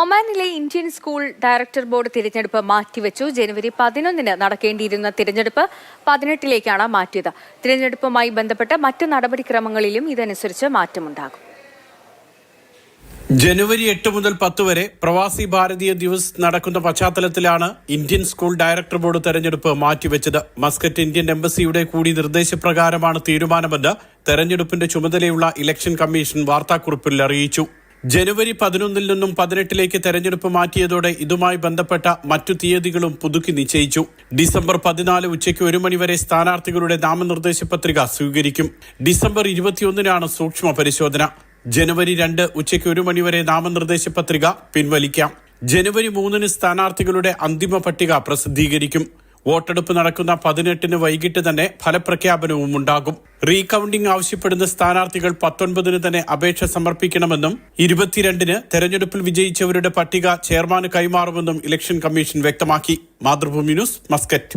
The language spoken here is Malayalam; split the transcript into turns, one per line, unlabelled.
ഒമാനിലെ ഇന്ത്യൻ സ്കൂൾ ഡയറക്ടർ ബോർഡ് തിരഞ്ഞെടുപ്പ് മാറ്റിവെച്ചു. ജനുവരി പതിനൊന്നിന് നടക്കേണ്ടിയിരുന്ന തിരഞ്ഞെടുപ്പ് പതിനെട്ടിലേക്കാണ് മാറ്റിയത്. തിരഞ്ഞെടുപ്പുമായി ബന്ധപ്പെട്ട മറ്റ് നടപടിക്രമങ്ങളിലും ഇതനുസരിച്ച് മാറ്റമുണ്ടാകും.
ജനുവരി എട്ട് മുതൽ പത്ത് വരെ പ്രവാസി ഭാരതീയ ദിവസ് നടക്കുന്ന പശ്ചാത്തലത്തിലാണ് ഇന്ത്യൻ സ്കൂൾ ഡയറക്ടർ ബോർഡ് തെരഞ്ഞെടുപ്പ് മാറ്റിവെച്ചത്. മസ്കറ്റ് ഇന്ത്യൻ എംബസിയുടെ കൂടി നിർദ്ദേശപ്രകാരമാണ് തീരുമാനമെന്ന് തെരഞ്ഞെടുപ്പിന്റെ ചുമതലയുള്ള ഇലക്ഷൻ കമ്മീഷൻ വാർത്താക്കുറിപ്പിൽ അറിയിച്ചു. ജനുവരി പതിനൊന്നിൽ നിന്നും പതിനെട്ടിലേക്ക് തെരഞ്ഞെടുപ്പ് മാറ്റിയതോടെ ഇതുമായി ബന്ധപ്പെട്ട മറ്റു തീയതികളും പുതുക്കി നിശ്ചയിച്ചു. ഡിസംബർ പതിനാല് ഉച്ചയ്ക്ക് ഒരു മണിവരെ സ്ഥാനാർത്ഥികളുടെ നാമനിർദ്ദേശ പത്രിക സ്വീകരിക്കും. ഡിസംബർ ഇരുപത്തിയൊന്നിനാണ് സൂക്ഷ്മ പരിശോധന. ജനുവരി രണ്ട് ഉച്ചയ്ക്ക് ഒരു മണിവരെ നാമനിർദ്ദേശ പത്രിക പിൻവലിക്കാം. ജനുവരി മൂന്നിന് സ്ഥാനാർത്ഥികളുടെ അന്തിമ പട്ടിക പ്രസിദ്ധീകരിക്കും. വോട്ടെടുപ്പ് നടക്കുന്ന പതിനെട്ടിന് വൈകിട്ട് തന്നെ ഫലപ്രഖ്യാപനവും ഉണ്ടാകും. റീകൌണ്ടിംഗ് ആവശ്യപ്പെടുന്ന സ്ഥാനാർത്ഥികൾ പത്തൊൻപതിന് തന്നെ അപേക്ഷ സമർപ്പിക്കണമെന്നും ഇരുപത്തിരണ്ടിന് തെരഞ്ഞെടുപ്പിൽ വിജയിച്ചവരുടെ പട്ടിക ചെയർമാന് കൈമാറുമെന്നും ഇലക്ഷൻ കമ്മീഷൻ വ്യക്തമാക്കി. Mathrubhumi news Muscat.